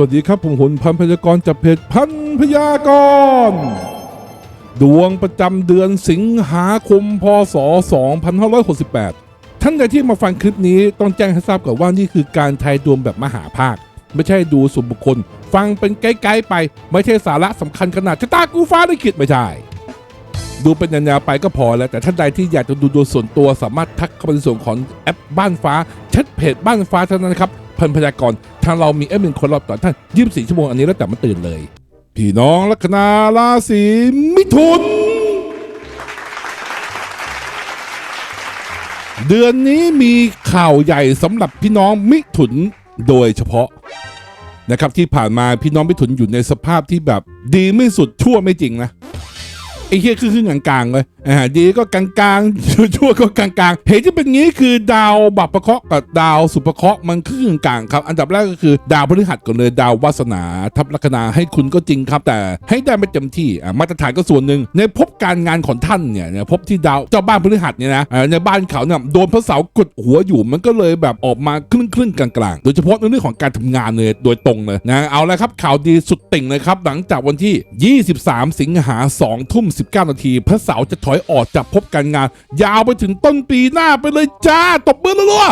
วัสดีครับ ผมหุนพันพยากรจากเพจพันพยากร ดวงประจำเดือนสิงหาคมพศ 2568 ท่านใดที่มาฟังคลิปนี้ต้องแจ้งให้ทราบก่อนว่านี่คือการทายดวงแบบมหาภาค ไม่ใช่ดูส่วนบุคคล ฟังเป็นไกด์ๆไป ไม่ใช่สาระสำคัญขนาดชะตากูฟ้าได้คิดไม่ใช่ดูเป็นแนวๆไปก็พอแล้ว แต่ท่านใดที่อยากจะดูดวงส่วนตัวสามารถทักเข้าไปในส่วนของแอปบ้านฟ้าแชทเพจบ้านฟ้าเท่านั้นครับ พันพยากรทางเรามีแอดมินคนรอบต่อท่าน24ชั่วโมงอันนี้แล้วแต่มันตื่นเลย พี่น้องลัคนาราศีมิถุน เดือนนี้มีข่าวใหญ่สำหรับพี่น้องมิถุนโดยเฉพาะนะครับที่ผ่านมาพี่น้องมิถุนอยู่ในสภาพที่แบบดีไม่สุดชั่วไม่จริงนะ ไอ้เหี้ยคือครึ่งกลางๆเลยอ่าดีก็กลางๆชั่วก็กลางๆเหตุที่เป็นงี้คือดาวบัพพเคาะกับดาวสุภเคาะมันครึ่งกลางครับ อันดับแรกก็คือดาวพฤหัสก่อนเลยดาววาสนาทับลัคนาให้คุณก็จริงครับ แต่ให้ได้ไม่เต็มที่อ่ามาตรฐานก็ส่วนหนึ่งในภพการงานของท่านเนี่ยเนี่ยภพที่ดาวเจ้าบ้านพฤหัสเนี่ยนะอ่าในบ้านเขาเนี่ยโดนพระเสากดหัวอยู่มันก็เลยแบบออกมาครึ่งครึ่งๆกลางๆ โดยเฉพาะในเรื่องของการทำงานเลยโดยตรงเลยนะเอาละครับข่าวดีสุดติ่งเลยครับหลังจากวันที่ 23 สิงหา2ทุ่ม19 นาที พระเสาจะถอยออกจากภพการงาน ยาวไปถึงต้นปีหน้าไปเลยจ้า ตบมือรัว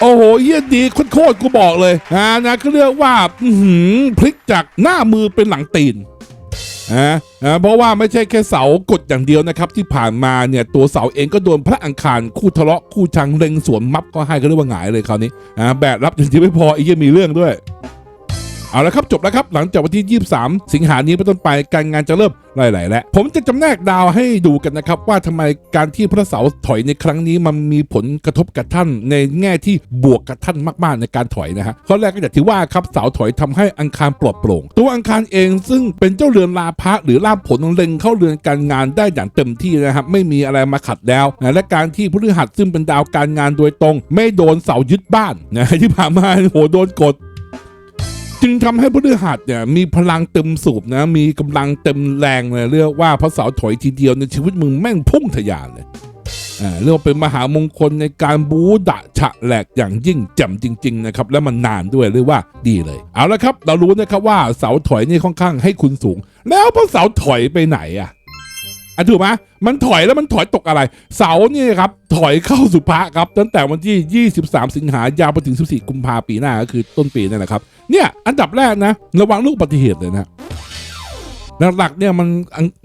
โอ้โหเยี่ยดีโคตรกูบอกเลยอ่านะก็เรียกว่าหืพลิกจากหน้ามือเป็นหลังตีนอ่าอ่าเพราะว่าไม่ใช่แค่เสากดอย่างเดียวนะครับ ที่ผ่านมาเนี่ยตัวเสาเองก็โดนพระอังคารคู่ทะเลาะคู่ชังเล็งสวนมับก็ให้ก็เรียกว่าหงายเลยคราวนี้อ่าแบกรับอย่างที่ไม่พออ้เหี้ยังมีเรื่องด้วย เอาละครับจบแล้วครับหลังจากวันที่ 23 สิงหานี้เป็นต้นไปการงานจะเริ่มไล่ๆแล้วผมจะจำแนกดาวให้ดูกันนะครับ ว่าทำไมการที่พระเสาถอยในครั้งนี้มันมีผลกระทบกับท่านในแง่ที่บวกกับท่านมากๆในการถอยนะฮะข้อแรกก็อย่างที่ว่าครับเสาถอยทำให้อังคารปลอดโปร่ง ตัวอังคารเองซึ่งเป็นเจ้าเรือนลาภะหรือลาภผลเล็งเข้าเรือนการงานได้อย่างเต็มที่นะครับไม่มีอะไรมาขัดแล้วนะและการที่พฤหัสซึ่งเป็นดาวการงานโดยตรง ไม่โดนเสายึดบ้านนะที่ผ่านมาโหโดนกด จึงทำให้พฤหัสเนี่ยมีพลังเต็มสูบนะ มีกำลังเต็มแรงเลยเรียกว่าพระเสาถอยทีเดียวในชีวิตมึงแม่งพุ่งทะยานเลยอ่าเรียกว่าเป็นมหามงคลในการบูดะฉะแหลกอย่างยิ่งแจ่มจริง ๆ นะครับ และมันนานด้วยเรียกว่าดีเลย เอาละครับ เรารู้นะครับว่าเสาถอยนี่ค่อนข้างให้คุณสูง แล้วพระเสาถอยไปไหนอะ อะถูกไหมมันถอยแล้วมันถอยตกอะไร เสาเนี่ยครับ ถอยเข้าสุภะครับ ตั้งแต่วันที่ 23 สิงหายาวไปถึง 14 กุมภาปีหน้าก็คือต้นปีนั่นแหละครับ เนี่ยอันดับแรกนะ ระวังลูกอุบัติเหตุเลยนะหลักๆเนี่ยมัน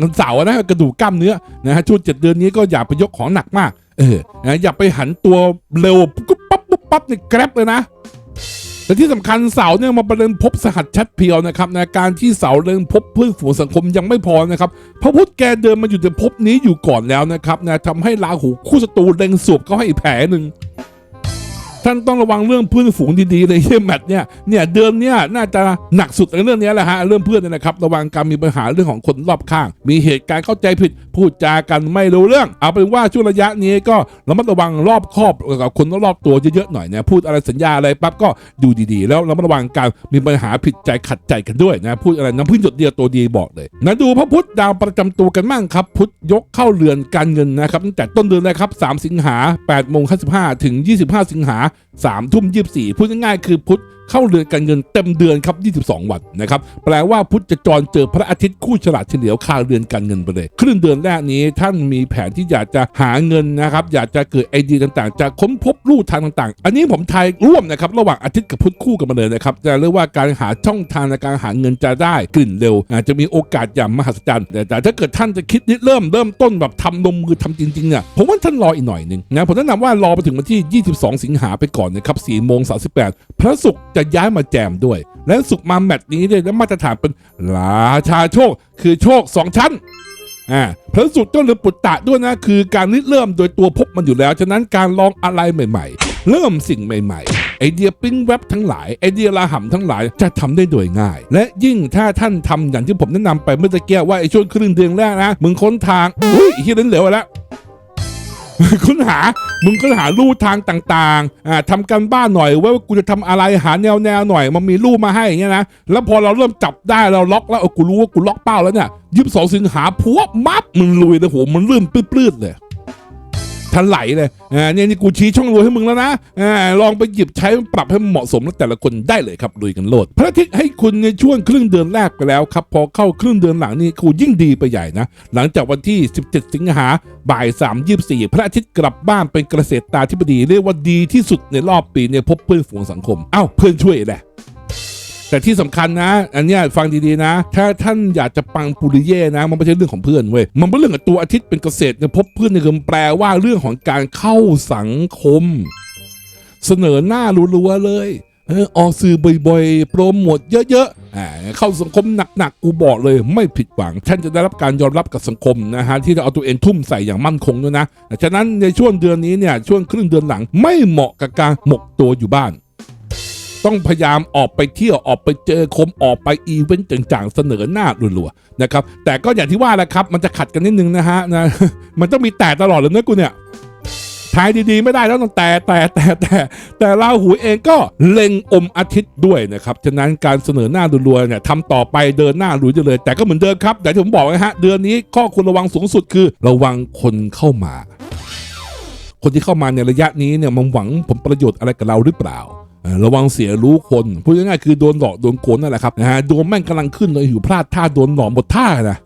มันเสาอะนะกระดูกกล้ามเนื้อนะฮะช่วงเจ็ดเดือนนี้ก็อย่าไปยกของหนักมาก เออนะอย่าไปหันตัวเร็วปุ๊บปั๊บปุ๊บปั๊บเนี่ยแกร็บเลยนะ แต่ที่สำคัญเสาเนี่ยมาประเดินพบสหัสชัดเพียวนะครับในการที่เสาเดินพบเพื่อนฝูงสังคมยังไม่พอนะครับพระพุทธแกเดินมาอยู่ในภพนี้อยู่ก่อนแล้วนะครับนะทำให้ลาหูคู่ศัตรูเล็งสวบเขาให้อีกแผลหนึ่ง ท่านต้องระวังเรื่องเพื่อนฝูงดีๆเลยเฮียแมทเนี่ยเนี่ยเดือนเนี่ยน่าจะหนักสุดในเรื่องนี้แหละฮะเรื่องเพื่อนเนี่ยนะครับระวังการมีปัญหาเรื่องของคนรอบข้าง มีเหตุการณ์เข้าใจผิดพูดจากันไม่รู้เรื่อง เอาเป็นว่าช่วงระยะนี้ก็ระมัดระวังรอบคอบกับคนรอบตัวเยอะๆหน่อยนะพูดอะไรสัญญาอะไรปั๊บก็ดูดีๆ แล้วระมัดระวังการมีปัญหาผิดใจขัดใจกันด้วยนะพูดอะไรน้ำพึ่งหยดเดียวตัวดีบอกเลยนะดูพระพุทธดาวประจำตัวกันมั่งครับ พุธยกเข้าเรือนการเงินนะครับตั้งแต่ต้นเดือนนะครับ3สิงหา8โมง55ถึง 25 สิงหา3ทุ่ม24พูดง่ายๆคือพุธเข้าเรือนการเงินเต็มเดือนครับ 22 วันนะครับ แปลว่าพุทธจรเจอพระอาทิตย์คู่ฉลาดเฉลียวคาเรือนการเงินไปเลย ครึ่งเดือนแรกนี้ท่านมีแผนที่อยากจะหาเงินนะครับ อยากจะเกิดไอเดียต่างๆ จะค้นพบลู่ทางต่างๆ อันนี้ผมทายร่วมนะครับ ระหว่างอาทิตย์กับพุธคู่กันมาเลยนะครับ จะเรียกว่าการหาช่องทางในการหาเงินจะได้กลิ่นเร็ว อาจจะมีโอกาสอย่างมหัศจรรย์ แต่ถ้าเกิดท่านจะคิดเริ่มเริ่มต้นแบบทำลงมือทำจริงๆเนี่ยผมว่าท่านรออีกหน่อยหนึงนะผมแนะนำว่ารอไปถึงวันที่ 22 สิงหาไปก่อนนะครับ4โมง38 พระศุกร์จะย้ายมาแจมด้วย และศุกมาแมตช์นี้เนี่ยแล้วมาตรฐานเป็นราชาโชค คือโชค 2 ชั้นอ่าพระศุกร์ต้องเริ่มปุตตะด้วยนะ คือการริเริ่มโดยตัวพบมันอยู่แล้ว ฉะนั้นการลองอะไรใหม่ ๆ เริ่มสิ่งใหม่ ๆ ไอเดียปิ้งแว็บทั้งหลาย ไอเดียลาหำทั้งหลายจะทำได้โดยง่าย และยิ่งถ้าท่านทำอย่างที่ผมแนะนำไปเมื่อตะเกียว่าไอช่วงครึ่งเดือนแรกนะ มึงค้นทางอุ้ยไอ้เฮียนเหลวแล้ว ค้นหา มึงค้นหาลู่ทางต่างๆอ่าทำกันบ้านหน่อยว่ากูจะทำอะไรหาแนวแนวหน่อย มันมีลู่มาให้เงี้ยนะ แล้วพอเราเริ่มจับได้เราล็อกแล้วกูรู้ว่ากูล็อกเป้าแล้วเนี่ยยิบสองสิงหาพวมับมึงลุยเลยโหมันลื่นปลื้ดๆเลย ทันไหลเลยอ่าเนี่ยนี่กูชี้ช่องรวยให้มึงแล้วนะอ่าลองไปหยิบใช้ปรับให้มันเหมาะสมแล้วแต่ละคนได้เลยครับลุยกันโลด พระอาทิตย์ให้คุณในช่วงครึ่งเดือนแรกไปแล้วครับพอเข้าครึ่งเดือนหลังนี่กูยิ่งดีไปใหญ่นะ หลังจากวันที่ 17 สิงหาบ่าย3 24 พระอาทิตย์กลับบ้านเป็นเกษตรตาธิบดีเรียกว่าดีที่สุดในรอบปีเนี่ยพบเพื่อนฝูงสังคมเอ้าเพื่อนช่วยแหละ แต่ที่สำคัญนะ อันเนี้ยฟังดีๆนะ ถ้าท่านอยากจะปังปุริเย่นะ มันไม่ใช่เรื่องของเพื่อนเว้ยมันเป็นเรื่องกับตัวอาทิตย์เป็นเกษตรเนี่ยพบเพื่อนในคือแปลว่าเรื่องของการเข้าสังคม เสนอหน้ารัวๆเลยออออกสื่อบ่อยๆ โปรโมทเยอะๆอ่าเข้าสังคมหนักๆ กูบอกเลยไม่ผิดหวัง ท่านจะได้รับการยอมรับกับสังคมนะฮะ ที่จะเอาตัวเองทุ่มใส่อย่างมั่นคงด้วยนะ ฉะนั้นในช่วงเดือนนี้เนี่ย ช่วงครึ่งเดือนหลังไม่เหมาะกับการหมกตัวอยู่บ้าน ต้องพยายามออกไปเที่ยวออกไปเจอคมออกไปอีเวนต์ต่างๆเสนอหน้ารัวๆนะครับแต่ก็อย่างที่ว่าแหละครับ มันจะขัดกันนิดนึงนะฮะนะมันต้องมีแต่ตลอดเลยนะกูเนี่ยทายดีๆไม่ได้แล้วต้องแต่แต่แต่แต่แต่ราหูเองก็เล็งอมอาทิตย์ด้วยนะครับ ฉะนั้นการเสนอหน้ารัวๆเนี่ยทำต่อไปเดินหน้าลุยเลย แต่ก็เหมือนเดิมครับแต่ที่ผมบอกนะฮะเดือนนี้ข้อควรระวังสูงสุดคือ ระวังคนเข้ามา คนที่เข้ามาในระยะนี้เนี่ยมันหวังผลประโยชน์อะไรกับเราหรือเปล่า ระวังเสียรู้คนพูดง่ายๆคือโดนหลอกโดนโกงนั่นแหละครับนะฮะโดวงแม่งกำลังขึ้นเลยอยู่พลาดท่าโดนหลอกหมดท่านะ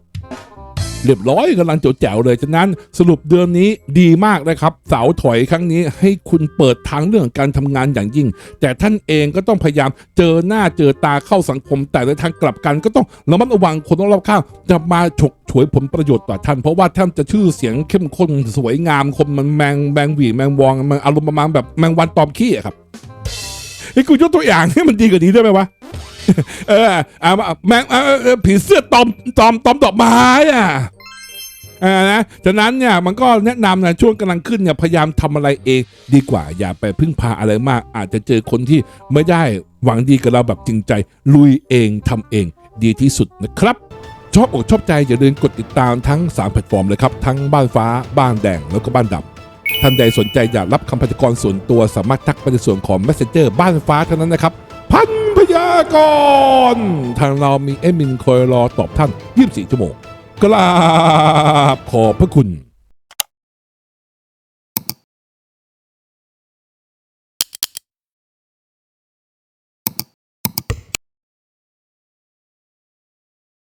เรียบร้อยกำลังแจ๋วๆเลยฉะนั้นสรุปเดือนนี้ดีมากนะครับ เสาถอยครั้งนี้ให้คุณเปิดทางเรื่องการทำงานอย่างยิ่ง แต่ท่านเองก็ต้องพยายามเจอหน้าเจอตาเข้าสังคม แต่ในทางกลับกันก็ต้องระมัดระวังคนรอบข้างจะมาฉกฉวยผลประโยชน์ต่อท่านเพราะว่าท่านจะชื่อเสียงเข้มข้นสวยงามคนมันแมงแมงหวีแมงวองมันอารมณ์ประมาณแบบแมงวันตอมขี้ครับ ไอ้กูยกตัวอย่างให้มันดีกว่านี้ได้ไหมวะเอออ่าแมงเออผีเสื้อตอมตอมตอมดอกไม้อะอ่านะฉะนั้นเนี่ยมันก็แนะนำนะช่วงกำลังขึ้นเนี่ยพยายามทำอะไรเองดีกว่า อย่าไปพึ่งพาอะไรมาก อาจจะเจอคนที่ไม่ได้หวังดีกับเราแบบจริงใจ ลุยเองทำเองดีที่สุดนะครับชอบอกชอบใจอย่าลืมกดติดตามทั้ง 3 แพลตฟอร์มเลยครับ ทั้งบ้านฟ้าบ้านแดงแล้วก็บ้านดำ ท่านใดสนใจอยากรับคำพยากรณ์ส่วนตัวสามารถทักไปในส่วนของ Messenger บ้านฟ้าเท่านั้นนะครับ พันพยากรณ์ทางเรามีเอมินคอยรอตอบท่าน 24 ชั่วโมงกราบขอบพระคุณ